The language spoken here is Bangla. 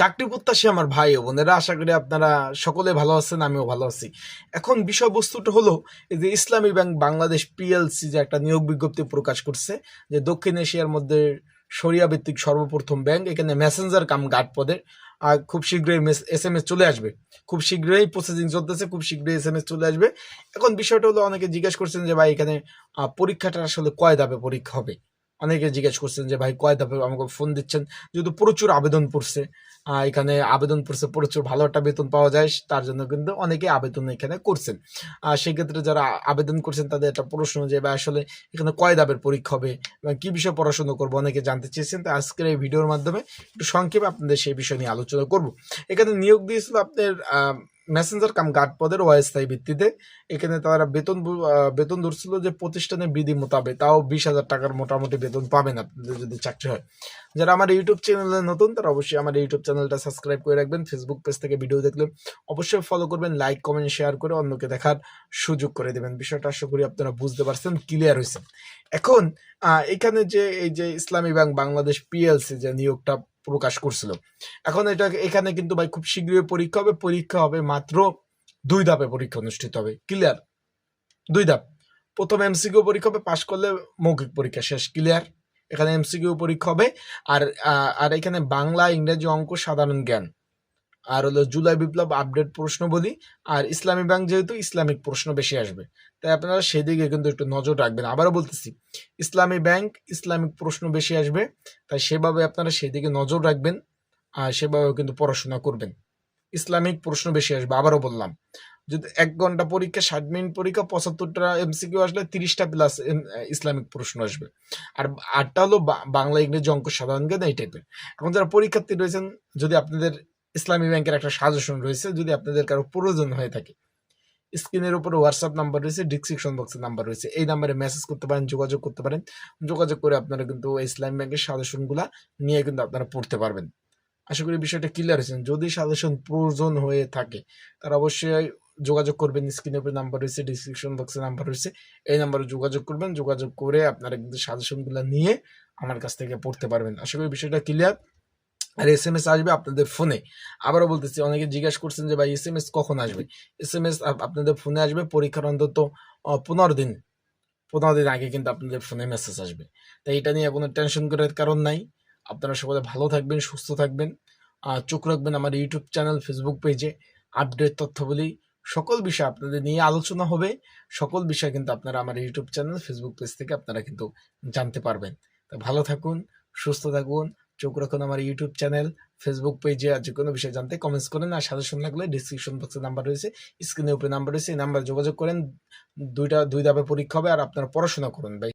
চাকরি প্রত্যাশী আমার ভাই ও বোনেরা, আশা করি আপনারা সকলে ভালো আছেন, আমিও ভালো আছি। এখন বিষয়বস্তুটা হলো যে ইসলামী ব্যাংক বাংলাদেশ পিএলসি যে একটা নিয়োগ বিজ্ঞপ্তি প্রকাশ করছে, যে দক্ষিণ এশিয়ার মধ্যে সরিয়া ভিত্তিক সর্বপ্রথম ব্যাংক, এখানে মেসেঞ্জার কাম গার্ড পদে, আর খুব শীঘ্রই এস এম এস চলে আসবে। খুব শীঘ্রই প্রসেসিং চলতেছে, খুব শীঘ্রই এস এম এস চলে আসবে। এখন বিষয়টা হলো অনেকে জিজ্ঞেস করছেন যে ভাই এখানে পরীক্ষাটা আসলে কয় ধাপে পরীক্ষা হবে? অনেকে জিজ্ঞেস করছেন যে, ভাই, কয় ধাপে আমাকে ফোন দিচ্ছেন? যেহেতু প্রচুর আবেদন পড়ছে। এখানে আবেদন পড়ছে, প্রচুর ভালো একটা বেতন পাওয়া যায়, তার জন্য কিন্তু অনেকে আবেদন এখানে করছেন। আর সেক্ষেত্রে যারা আবেদন করছেন, তাদের একটা প্রশ্ন যে, ভাই, আসলে এখানে কয় ধাপের পরীক্ষা হবে এবং কী বিষয়ে পড়াশোনা করব? অনেকে জানতে চেয়েছেন, তো আজকের এই ভিডিওর মাধ্যমে একটু সংক্ষেপে আপনাদের সেই বিষয় নিয়ে আলোচনা করব। এখানে নিয়োগ দিয়েছিল আপনার মেসেঞ্জার কাম গার্ড পদের অস্থায়ী ভিত্তিতে এখানে তারা বেতন বেতন ধরছিল যে প্রতিষ্ঠানের বিধি মোতাবেক, তাও বিশ হাজার টাকার মোটামুটি বেতন পাবেন আপনাদের যদি চাকরি হয়। যারা আমার ইউটিউব চ্যানেলে নতুন, তারা অবশ্যই আমার ইউটিউব চ্যানেলটা সাবস্ক্রাইব করে রাখবেন ফেসবুক পেজ থেকে ভিডিও দেখলে অবশ্যই ফলো করবেন লাইক কমেন্ট শেয়ার করে অন্যকে দেখার সুযোগ করে দেবেন। বিষয়টা আশা করি আপনারা বুঝতে পারছেন ক্লিয়ার হয়েছে। এখন এখানে যে এই যে ইসলামী ব্যাংক, বাংলাদেশ পিএলসি যে নিয়োগটা প্রকাশ করছিল। এখন এটা এখানে কিন্তু ভাই খুব শীঘ্রই পরীক্ষা হবে পরীক্ষা হবে মাত্র দুই ধাপে পরীক্ষা অনুষ্ঠিত হবে। ক্লিয়ার দুই ধাপ। প্রথম এমসিকিউ পরীক্ষা হবে, পাশ করলে মৌখিক পরীক্ষা শেষ। ক্লিয়ার এখানে এমসিকিউ পরীক্ষা হবে। আর আর এখানে বাংলা, ইংরেজি অঙ্ক সাধারণ জ্ঞান। আর হলো জুলাই বিপ্লব আপডেট প্রশ্ন বলি। আর ইসলামী ব্যাংক যেহেতু ইসলামিক প্রশ্ন বেশি আসবে, তাই আপনারা সেদিকে কিন্তু একটু নজর রাখবেন। আবারও বলতেছি, ইসলামী ব্যাংক ইসলামিক প্রশ্ন বেশি আসবে, তাই সেভাবে আপনারা সেদিকে নজর রাখবেন আর সেভাবে কিন্তু পড়াশোনা করবেন। ইসলামিক প্রশ্ন বেশি আসবে, আবারও বললাম। যদি এক ঘণ্টা পরীক্ষা, ষাট মিনিট পরীক্ষা, পঁচাত্তরটা এমসিকিউ আসলে তিরিশটা প্লাস ইসলামিক প্রশ্ন আসবে। আর আটটা হলো বাংলা, ইংরেজি অঙ্ক সাধারণ জ্ঞান, এই টাইপের এখন যারা পরীক্ষার্থী রয়েছেন, যদি আপনাদের ইসলামী ব্যাংকের একটা সাজেশন রয়েছে, যদি আপনাদের কারও প্রয়োজন হয়ে থাকে। স্ক্রিনের উপরে হোয়াটসঅ্যাপ নাম্বার রয়েছে ডিসক্রিপশন বক্সের নাম্বার রয়েছে। এই নাম্বারে মেসেজ করতে পারেন, যোগাযোগ করতে পারেন। যোগাযোগ করে আপনারা কিন্তু ইসলামী ব্যাংকের সাজেশনগুলা নিয়ে কিন্তু আপনারা পড়তে পারবেন। আশা করি বিষয়টা ক্লিয়ার হয়েছে। যদি সাজেশন প্রয়োজন হয়ে থাকে তারা অবশ্যই যোগাযোগ করবেন। স্ক্রিনের উপরে নাম্বার রয়েছে ডিসক্রিপশন বক্সে নাম্বার রয়েছে। এই নাম্বারে যোগাযোগ করবেন। যোগাযোগ করে আপনারা কিন্তু সাজেশনগুলো নিয়ে আমার কাছ থেকে পড়তে পারবেন। আশা করি বিষয়টা ক্লিয়ার আর এস এম এস আসবে আপনাদের ফোনে আবারও বলতেছি, অনেকে জিজ্ঞাসা করছেন যে, ভাই এস এম এস কখন আসবে? এস এম এস আপনাদের ফোনে আসবে, পরীক্ষার অন্তত পনেরো দিন পনেরো দিন আগে কিন্তু আপনাদের ফোনে মেসেজ আসবে। তাই এটা নিয়ে কোনো টেনশন করার কারণ নাই। আপনারা সকলে ভালো থাকবেন, সুস্থ থাকবেন। চোখ রাখবেন আমার ইউটিউব চ্যানেল ফেসবুক পেজে আপডেট তথ্যবলী সকল বিষয় আপনাদের নিয়ে আলোচনা হবে। সকল বিষয় কিন্তু আপনারা আমার ইউটিউব চ্যানেল ফেসবুক পেজ থেকে আপনারা কিন্তু জানতে পারবেন। তা ভালো থাকুন, সুস্থ থাকুন। চোখ রাখুন আমার ইউটিউব চ্যানেল ফেসবুক পেজে আর যে কোনো বিষয়ে জানতে কমেন্টস করেন আর সাজেশন লাগলে ডিসক্রিপশন বক্সে নাম্বার রয়েছে স্ক্রিনের উপরে নাম্বার রয়েছে, এই নাম্বার যোগাযোগ করেন, দুইটা, দুই ধাপে পরীক্ষা হবে আর আপনারা পড়াশোনা করুন ভাই।